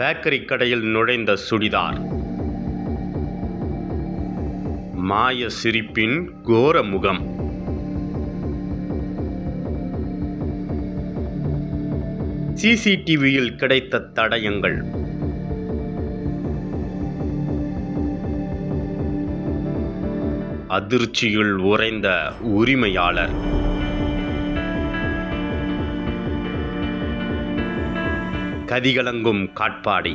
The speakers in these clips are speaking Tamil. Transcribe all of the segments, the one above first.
பேக்கரி கடையில் நுழைந்த சுடிதார். மாய சிரிப்பின் கோர முகம். சிசிடிவியில் கிடைத்த தடயங்கள். அதிர்ச்சியில் உறைந்த உரிமையாளர். கதிகலங்கும் காட்பாடி.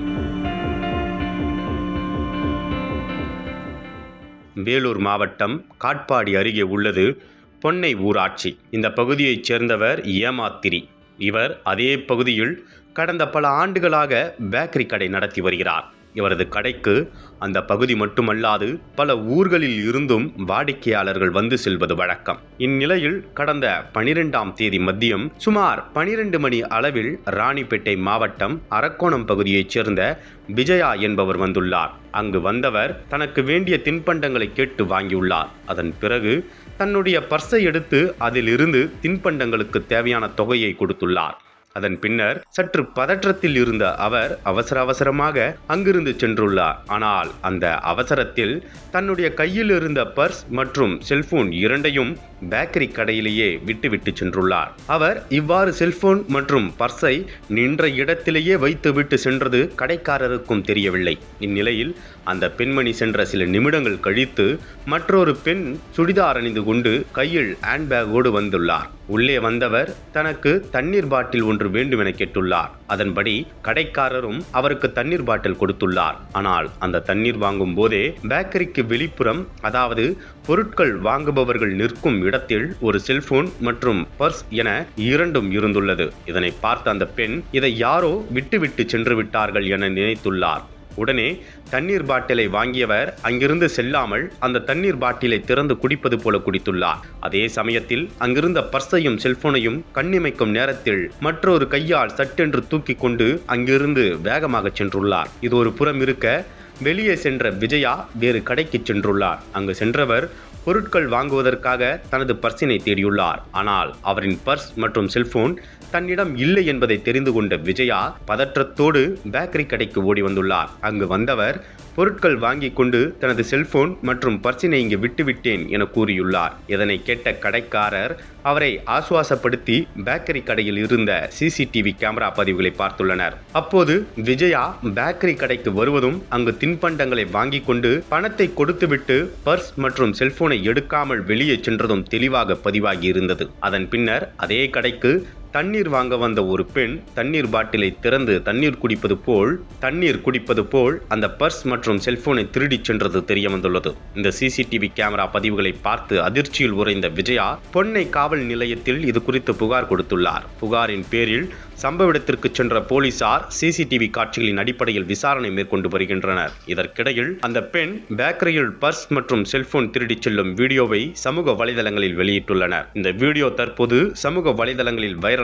வேலூர் மாவட்டம் காட்பாடி அருகே உள்ளது பொன்னை ஊராட்சி. இந்த பகுதியைச் சேர்ந்தவர் ஏமாத்திரி. இவர் அதே பகுதியில் கடந்த பல ஆண்டுகளாக பேக்கரி கடை நடத்தி வருகிறார். இவரது கடைக்கு அந்த பகுதி மட்டுமல்லாது பல ஊர்களில் இருந்தும் வாடிக்கையாளர்கள் வந்து செல்வது வழக்கம். இந்நிலையில் கடந்த பனிரெண்டாம் தேதி மதியம் சுமார் பனிரெண்டு மணி அளவில் ராணிப்பேட்டை மாவட்டம் அரக்கோணம் பகுதியைச் சேர்ந்த விஜயா என்பவர் வந்துள்ளார். அங்கு வந்தவர் தனக்கு வேண்டிய தின்பண்டங்களை கேட்டு வாங்கியுள்ளார். அதன் பிறகு தன்னுடைய பர்ஸை எடுத்து அதிலிருந்து தின்பண்டங்களுக்கு தேவையான தொகையை கொடுத்துள்ளார். அதன் பின்னர் சற்று பதற்றத்தில் இருந்த அவர் அவசர அவசரமாக அங்கிருந்து சென்றுள்ளார். ஆனால் அந்த அவசரத்தில் தன்னுடைய கையில் இருந்த பர்ஸ் மற்றும் செல்போன் இரண்டையும் பேக்கரி கடையிலேயே விட்டுவிட்டு சென்றுள்ளார். அவர் இவ்வாறு செல்போன் மற்றும் பர்ஸை நின்ற இடத்திலேயே வைத்துவிட்டு சென்றது கடைக்காரருக்கும் தெரியவில்லை. இந்நிலையில் அந்த பெண்மணி சென்ற சில நிமிடங்கள் கழித்து மற்றொரு பெண் சுடிதார் அணிந்து கொண்டு கையில் ஹேண்ட்பேக்கோடு வந்துள்ளார். உள்ளே வந்தவர் தனக்கு தண்ணீர் பாட்டில் ஒன்று வேண்டும் என கேட்டுள்ளார். அதன்படி கடைக்காரரும் அவருக்கு தண்ணீர் பாட்டில் கொடுத்துள்ளார். ஆனால் அந்த தண்ணீர் வாங்கும் போதே பேக்கரிக்கு வெளிப்புறம் அதாவது பொருட்கள் வாங்குபவர்கள் நிற்கும் இடத்தில் ஒரு செல்போன் மற்றும் பர்ஸ் என இரண்டும் இருந்துள்ளது. இதனை பார்த்த அந்த பெண் இதை யாரோ விட்டுவிட்டு சென்று விட்டார்கள் என நினைத்துள்ளார். உடனே தண்ணீர் பாட்டிலை வாங்கியவர் அங்கிருந்து செல்லாமல் அந்த தண்ணீர் பாட்டிலை திறந்து குடிப்பது போல குடித்துள்ளார். அதே சமயத்தில் அங்கிருந்த பர்ஸையும் செல்போனையும் கண்ணிமைக்கும் நேரத்தில் மற்றொரு கையால் சட்டென்று தூக்கி கொண்டு அங்கிருந்து வேகமாக சென்றுள்ளார். இது ஒரு புறம் இருக்க வெளியே சென்ற விஜயா வேறு கடைக்கு சென்றுள்ளார். அங்கு சென்றவர் பொருட்கள் வாங்குவதற்காக தனது பர்சினை தேடியுள்ளார். ஆனால் அவரின் பர்ஸ் மற்றும் செல்போன் தன்னிடம் இல்லை என்பதை தெரிந்து கொண்ட விஜயா பதற்றத்தோடு பேக்கரி கடைக்கு ஓடி வந்துள்ளார். அங்கு வந்தவர் பொருட்கள் வாங்கி கொண்டு தனது செல்போன் மற்றும் பர்சினை இங்கு விட்டுவிட்டேன் என கூறியுள்ளார். இதனை கேட்ட கடைக்காரர் அவரை ஆசுவாசப்படுத்தி பேக்கரி கடையில் இருந்த சிசிடிவி கேமரா பதிவுகளை பார்த்துள்ளனர். அப்போது விஜயா பேக்கரி கடைக்கு வருவதும் அங்கு தின்பண்டங்களை வாங்கி கொண்டு பணத்தை கொடுத்துவிட்டு பர்ஸ் மற்றும் செல்போனை எடுக்காமல் வெளியே சென்றதும் தெளிவாக பதிவாகி இருந்தது அதன் பின்னர் அதே கடைக்கு தண்ணீர் வாங்க வந்த ஒரு பெண் தண்ணீர் பாட்டிலை திறந்து தண்ணீர் குடிப்பது போல் தண்ணீர் குடிப்பது போல் அந்த பர்ஸ் மற்றும் செல்போனை திருடிச் சென்றது தெரிய வந்துள்ளது இந்த சிசிடிவி கேமரா பதிவுகளை பார்த்து அதிர்ச்சியில் உறைந்த விஜயா பொன்னை காவல் நிலையத்தில் இது குறித்து புகார் கொடுத்துள்ளார். புகாரின் பேரில் சம்பவ இடத்திற்கு சென்ற போலீசார் சிசிடிவி காட்சிகளின் அடிப்படையில் விசாரணை மேற்கொண்டு வருகின்றனர். இதற்கிடையில் அந்த பெண் பேக்கரியில் பர்ஸ் மற்றும் செல்போன் திருடிச் செல்லும் வீடியோவை சமூக வலைதளங்களில் வெளியிட்டுள்ளனர். இந்த வீடியோ தற்போது சமூக வலைதளங்களில் வைரல்